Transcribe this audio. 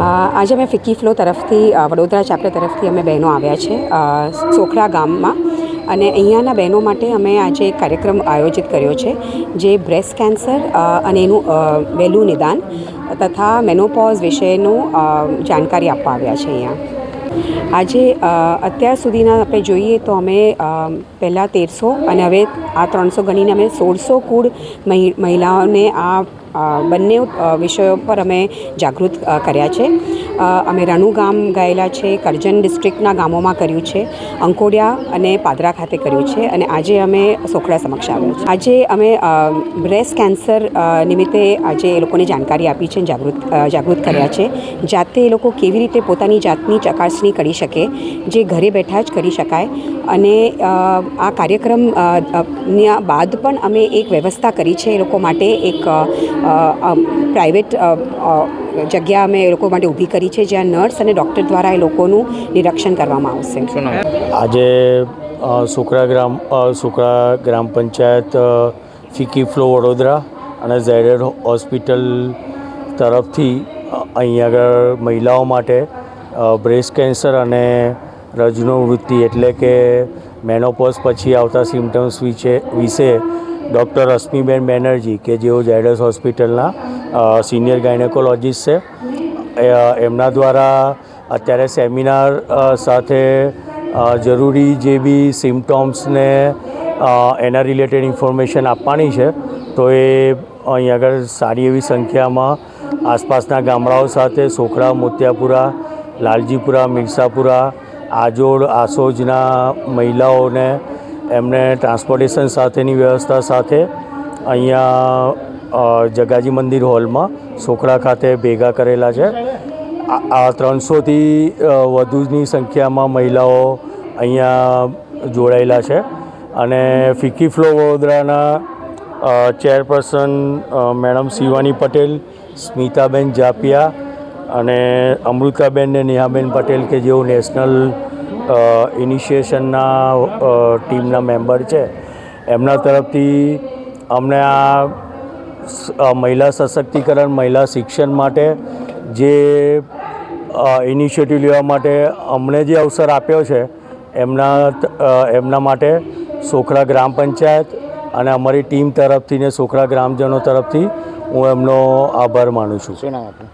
આજે અમે FICCI flow તરફથી વડોદરા ચેપ્ટર તરફથી અમે બહેનો આવ્યા છે સોખડા ગામમાં. અને અહીંયાના બહેનો માટે અમે આજે એક કાર્યક્રમ આયોજિત કર્યો છે, જે બ્રેસ્ટ કેન્સર અને એનું વહેલું નિદાન તથા મેનોપોઝ વિશેનું જાણકારી આપવા આવ્યા છે અહીંયા. આજે અત્યાર સુધીના આપણે જોઈએ તો અમે પહેલાં તેરસો અને હવે આ ત્રણસો ગણીને અમે સોળસો કુળ મહિ- મહિલાઓને આ બંને વિષયો પર અમે જાગૃત કર્યા છે. અમે રણુ ગામ ગયેલા છે, કરજણ ડિસ્ટ્રિક્ટના ગામોમાં કર્યું છે, અંકોડિયા અને પાદરા ખાતે કર્યું છે અને આજે અમે સોખડા સમક્ષ આવ્યા છે આજે અમે બ્રેસ્ટ કેન્સર નિમિત્તે આજે એ લોકોને જાણકારી આપી છે જાગૃત જાગૃત કર્યા છે. જાતે એ લોકો કેવી રીતે પોતાની જાતની ચકાસણી કરી શકે, જે ઘરે બેઠા જ કરી શકાય અને આ કાર્યક્રમ બાદ પણ અમે એક વ્યવસ્થા કરી છે એ લોકો માટે એક પ્રાઇવેટ જગ્યા અમે એ લોકો માટે ઊભી કરી છે જ્યાં નર્સ અને ડૉક્ટર દ્વારા એ લોકોનું નિરીક્ષણ કરવામાં આવશે. આજે સુકરા ગ્રામ સુકરા ગ્રામ પંચાયત ફિકી ફ્લો વડોદરા અને ઝાયડર હોસ્પિટલ તરફથી અહીંયા અહીં આગળ મહિલાઓ માટે બ્રેસ્ટ કેન્સર અને રજનોવૃત્તિ એટલે કે મેનોપોઝ પછી આવતા સિમ્ટમ્સ વિશે વિશે ડૉક્ટર રશ્મિબેન બેનર્જી, કે જેઓ ઝાયડસ હોસ્પિટલના સિનિયર ગાયનેકોલોજીસ્ટ છે. એમના દ્વારા અત્યારે સેમિનાર સાથે જરૂરી જે બી સિમ્ટોમ્સને એના રિલેટેડ ઇન્ફોર્મેશન આપવાની છે, તો એ અહીં આગળ સારી એવી સંખ્યામાં આસપાસના ગામડાઓ સાથે સોખડા મોતિયાપુરા, લાલજીપુરા, મિરસાપુરા, આજોડ, આસોજના મહિલાઓને એમને ટ્રાન્સપોર્ટેશન સાથેની વ્યવસ્થા સાથે અહીંયા જગાજી મંદિર હોલમાં સોખડા ખાતે ભેગા કરેલા છે. આ- ત્રણસોથી વધુની સંખ્યામાં મહિલાઓ અહીંયા જોડાયેલા છે. અને ફિક્કી ફ્લો વડોદરાના ચેરપર્સન મેડમ શિવાની પટેલ, સ્મિતાબેન જાપિયા અને અમૃતાબેન ને નેહાબેન પટેલ કે જેઓ નેશનલ ઇનિશિએશનના ટીમના મેમ્બર છે. એમના તરફથી અમને આ મહિલા સશક્તિકરણ, મહિલા શિક્ષણ માટે જે ઇનિશિયેટિવ લેવા માટે અમને જે અવસર આપ્યો છે, એમના એમના માટે સોખડા ગ્રામ પંચાયત અને અમારી ટીમ તરફથી ને સોખડા ગ્રામજનો તરફથી હું એમનો આભાર માનું છું. શું નામ આપનું?